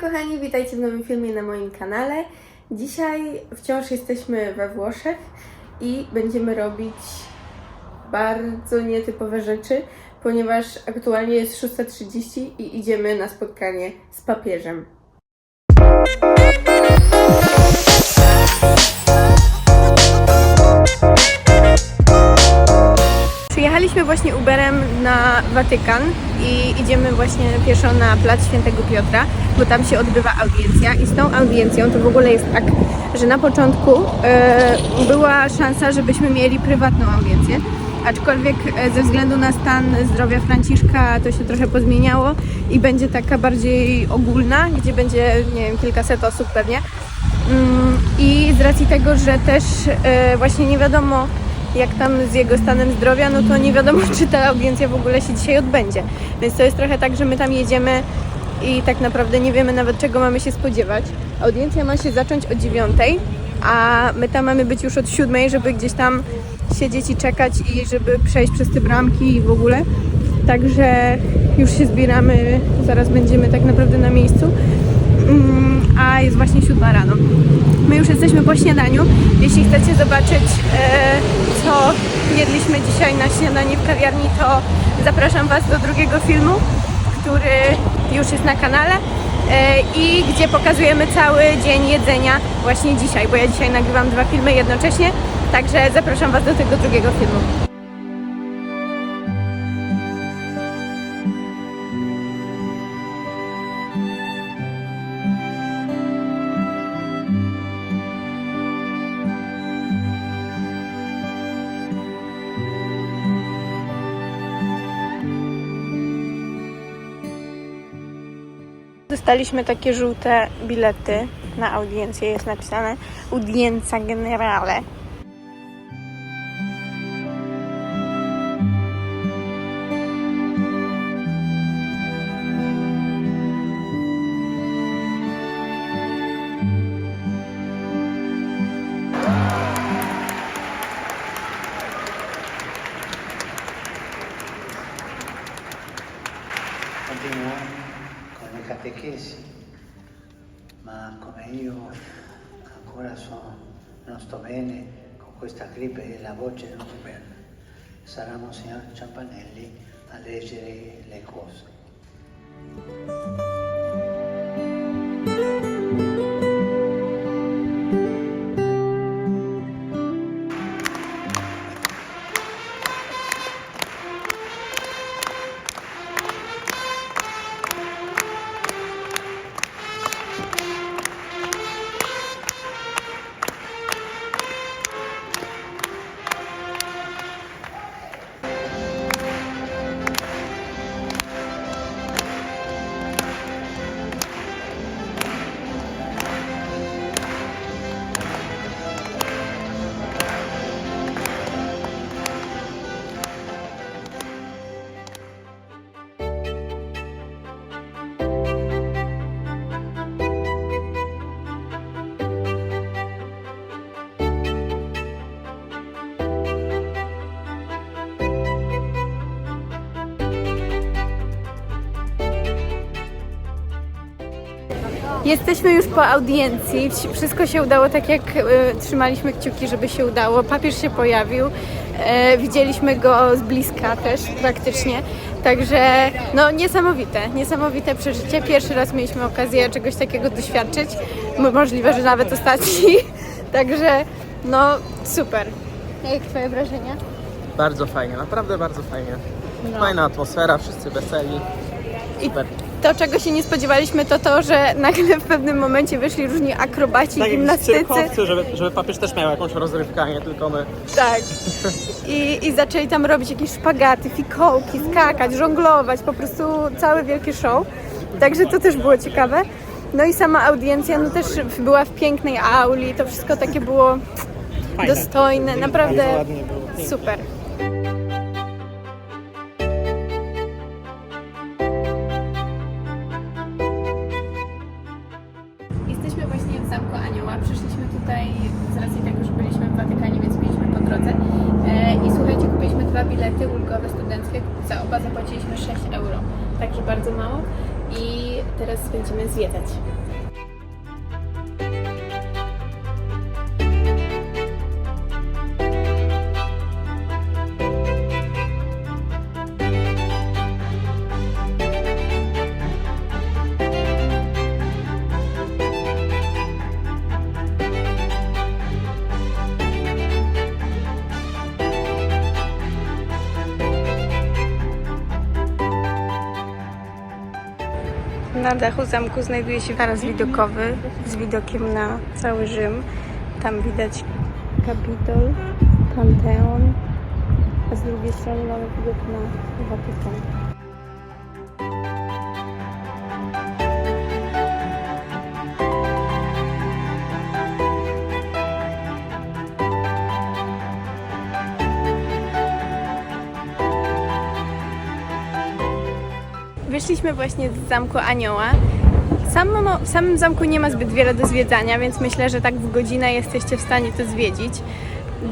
Kochani, witajcie w nowym filmie na moim kanale. Dzisiaj wciąż jesteśmy we Włoszech i będziemy robić bardzo nietypowe rzeczy, ponieważ aktualnie jest 6.30 i idziemy na spotkanie z papieżem. Przyjechaliśmy właśnie Uberem na Watykan i idziemy właśnie pieszo na plac Świętego Piotra, bo tam się odbywa audiencja i z tą audiencją to w ogóle jest tak, że na początku e, była szansa, żebyśmy mieli prywatną audiencję, aczkolwiek e, ze względu na stan zdrowia Franciszka to się trochę pozmieniało i będzie taka bardziej ogólna, gdzie będzie, nie wiem, kilkaset osób pewnie. Mm, I z racji tego, że też e, właśnie nie wiadomo jak tam z jego stanem zdrowia, no to nie wiadomo, czy ta audiencja w ogóle się dzisiaj odbędzie. Więc to jest trochę tak, że my tam jedziemy i tak naprawdę nie wiemy nawet czego mamy się spodziewać. Audiencja ma się zacząć o dziewiątej, a my tam mamy być już od siódmej, żeby gdzieś tam siedzieć i czekać i żeby przejść przez te bramki i w ogóle. Także już się zbieramy, zaraz będziemy tak naprawdę na miejscu. Mm, a jest właśnie siódma rano. My już jesteśmy po śniadaniu. Jeśli chcecie zobaczyć, e, co jedliśmy dzisiaj na śniadanie w kawiarni, to zapraszam Was do drugiego filmu, który już jest na kanale e, i gdzie pokazujemy cały dzień jedzenia właśnie dzisiaj, bo ja dzisiaj nagrywam dwa filmy jednocześnie, także zapraszam Was do tego drugiego filmu. Dostaliśmy takie żółte bilety na audiencję, jest napisane Audienza Generale. Ancora sono, non sto bene con questa gripe e la voce non è bene, sarà Monsignor Ciampanelli a leggere le cose. Jesteśmy już po audiencji. Wszystko się udało tak, jak e, trzymaliśmy kciuki, żeby się udało. Papież się pojawił. E, widzieliśmy go z bliska też praktycznie. Także no niesamowite, niesamowite przeżycie. Pierwszy raz mieliśmy okazję czegoś takiego doświadczyć. Mo- Możliwe, że nawet ostatni. Także no super. Jak twoje wrażenia? Bardzo fajnie, naprawdę bardzo fajnie. No. Fajna atmosfera, wszyscy weseli. I Super. To, czego się nie spodziewaliśmy, to to, że nagle w pewnym momencie wyszli różni akrobaci, Tak gimnastycy. żeby, żeby papież też miał jakąś rozrywkę, a nie tylko my. Tak. I, I zaczęli tam robić jakieś szpagaty, fikołki, skakać, żonglować, po prostu całe wielkie show. Także to też było ciekawe. No i sama audiencja no też była w pięknej auli, to wszystko takie było Fajne. dostojne, naprawdę super. Tutaj z racji tego, że byliśmy w Watykanie, więc byliśmy po drodze. E, I słuchajcie, kupiliśmy dwa bilety ulgowe studenckie. Za oba zapłaciliśmy 6 euro, także bardzo mało. i teraz będziemy zwiedzać. Na dachu zamku znajduje się taras widokowy z widokiem na cały Rzym. Tam widać Kapitol, Panteon, a z drugiej strony mamy widok na Watykan. Wyszliśmy właśnie z zamku Anioła. Samo, w samym zamku nie ma zbyt wiele do zwiedzania, więc myślę, że tak w godzinę jesteście w stanie to zwiedzić.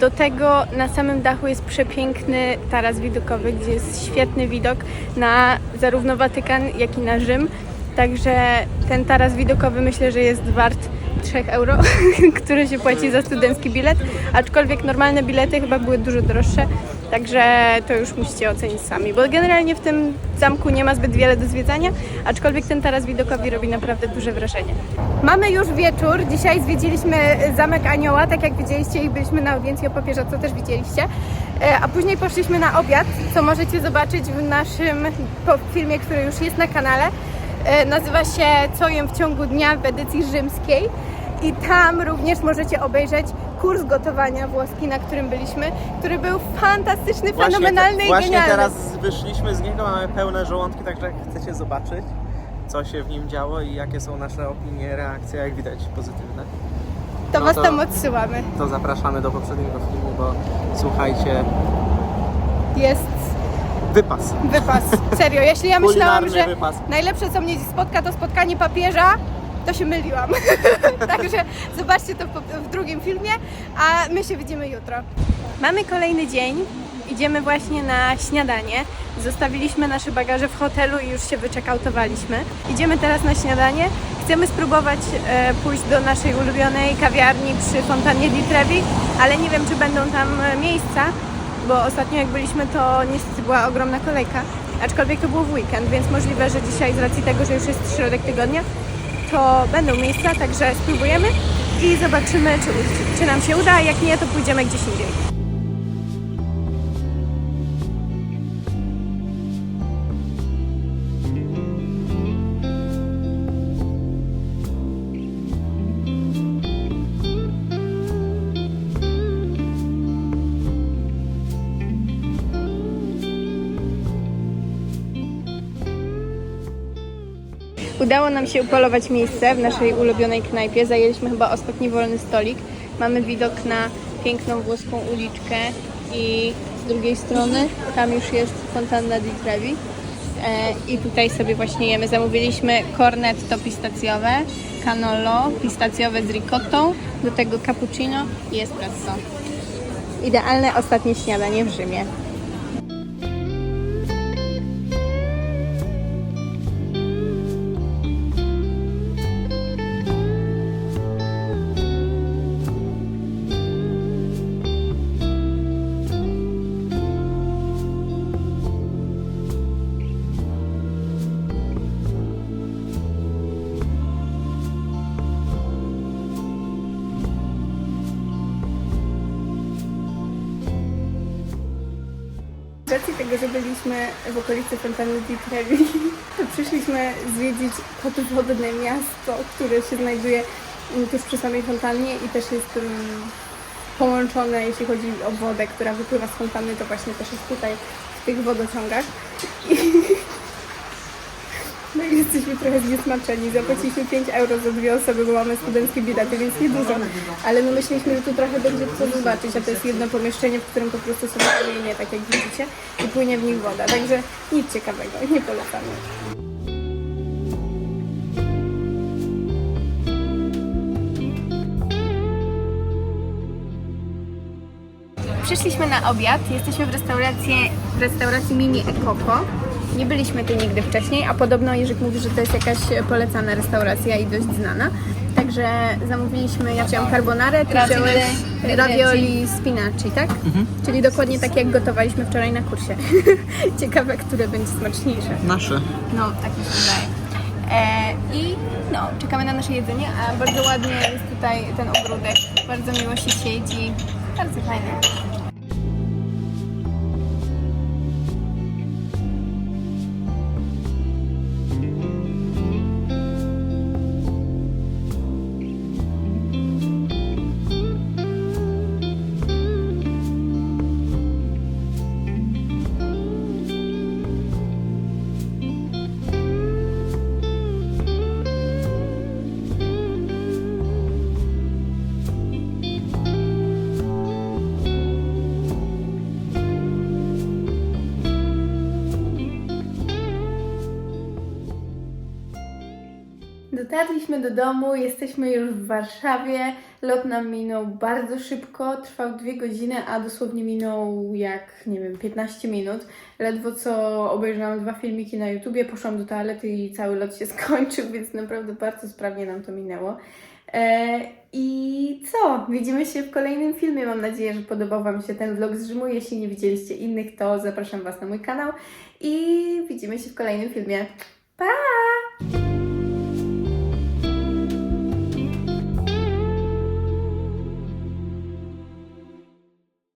Do tego na samym dachu jest przepiękny taras widokowy, gdzie jest świetny widok na zarówno Watykan, jak i na Rzym. Także ten taras widokowy myślę, że jest wart 3 euro, które się płaci za studencki bilet, aczkolwiek normalne bilety chyba były dużo droższe, także to już musicie ocenić sami, bo generalnie w tym zamku nie ma zbyt wiele do zwiedzania, aczkolwiek ten taras widokowy robi naprawdę duże wrażenie. Mamy już wieczór, dzisiaj zwiedziliśmy Zamek Anioła, tak jak widzieliście i byliśmy na audiencji o papieża, co też widzieliście, E, a później poszliśmy na obiad, co możecie zobaczyć w naszym filmie, który już jest na kanale. E, Nazywa się Co jem w ciągu dnia w edycji rzymskiej i tam również możecie obejrzeć kurs gotowania włoski, na którym byliśmy, który był fantastyczny, fenomenalny i właśnie genialny. teraz wyszliśmy z niego, mamy pełne żołądki, także jak chcecie zobaczyć, co się w nim działo i jakie są nasze opinie, reakcje, jak widać pozytywne, To no Was to- tam odsyłamy. to zapraszamy do poprzedniego filmu, bo słuchajcie, Jest wypas. wypas. Serio, jeśli ja myślałam, Kulinarny że wypas. najlepsze co mnie spotka to spotkanie papieża, to się myliłam. Także zobaczcie to w drugim filmie, a my się widzimy jutro. Mamy kolejny dzień. Idziemy właśnie na śniadanie. Zostawiliśmy nasze bagaże w hotelu i już się wyczekautowaliśmy. Idziemy teraz na śniadanie. Chcemy spróbować e, pójść do naszej ulubionej kawiarni przy fontannie di Trevi, ale nie wiem, czy będą tam e, miejsca, bo ostatnio jak byliśmy, to niestety była ogromna kolejka. Aczkolwiek to było w weekend, więc możliwe, że dzisiaj z racji tego, że już jest środek tygodnia, to będą miejsca, także spróbujemy i zobaczymy, czy, czy nam się uda, a jak nie, to pójdziemy gdzieś indziej. Udało nam się upolować miejsce w naszej ulubionej knajpie. Zajęliśmy chyba ostatni wolny stolik. Mamy widok na piękną włoską uliczkę i z drugiej strony tam już jest fontanna di Trevi. E, I tutaj sobie właśnie jemy. Zamówiliśmy cornetto pistacjowe, cannolo pistacjowe z ricottą, do tego cappuccino i espresso. Idealne ostatnie śniadanie w Rzymie. Z racji tego, że byliśmy w okolicy Fontanny di Trevi, to przyszliśmy zwiedzić podwodne miasto, które się znajduje tuż przy samej fontannie i też jest mm, połączone, jeśli chodzi o wodę, która wypływa z fontanny, to właśnie też jest tutaj w tych wodociągach. I jesteśmy trochę zniesmaczeni. Zapłaciliśmy 5 euro za dwie osoby, bo mamy studenckie bilety, więc niedużo. Ale my myśleliśmy, że tu trochę będzie co zobaczyć, a to jest jedno pomieszczenie, w którym po prostu są kamienie, tak jak widzicie, i płynie w nich woda. Także nic ciekawego, nie polecamy. Przyszliśmy na obiad. Jesteśmy w restauracji, w restauracji Mini Ekoko. Nie byliśmy tu nigdy wcześniej, a podobno Jerzyk mówi, że to jest jakaś polecana restauracja i dość znana. Także zamówiliśmy, ja wziąłam carbonarę, ty Ravioli- wziąłeś ravioli spinaci, tak? Czyli dokładnie tak jak gotowaliśmy wczoraj na kursie. Ciekawe, które będzie smaczniejsze. Nasze. No, tak mi się wydaje. E, I no, czekamy na nasze jedzenie, a bardzo ładnie jest tutaj ten ogródek. Bardzo miło się siedzi. Bardzo fajnie. Dotarliśmy do domu, jesteśmy już w Warszawie. Lot nam minął bardzo szybko, trwał dwie godziny, a dosłownie minął jak, nie wiem, 15 minut. Ledwo co obejrzałam dwa filmiki na YouTubie, poszłam do toalety i cały lot się skończył, więc naprawdę bardzo sprawnie nam to minęło. E, I co? Widzimy się w kolejnym filmie. Mam nadzieję, że podobał Wam się ten vlog z Rzymu. Jeśli nie widzieliście innych, to zapraszam Was na mój kanał i widzimy się w kolejnym filmie.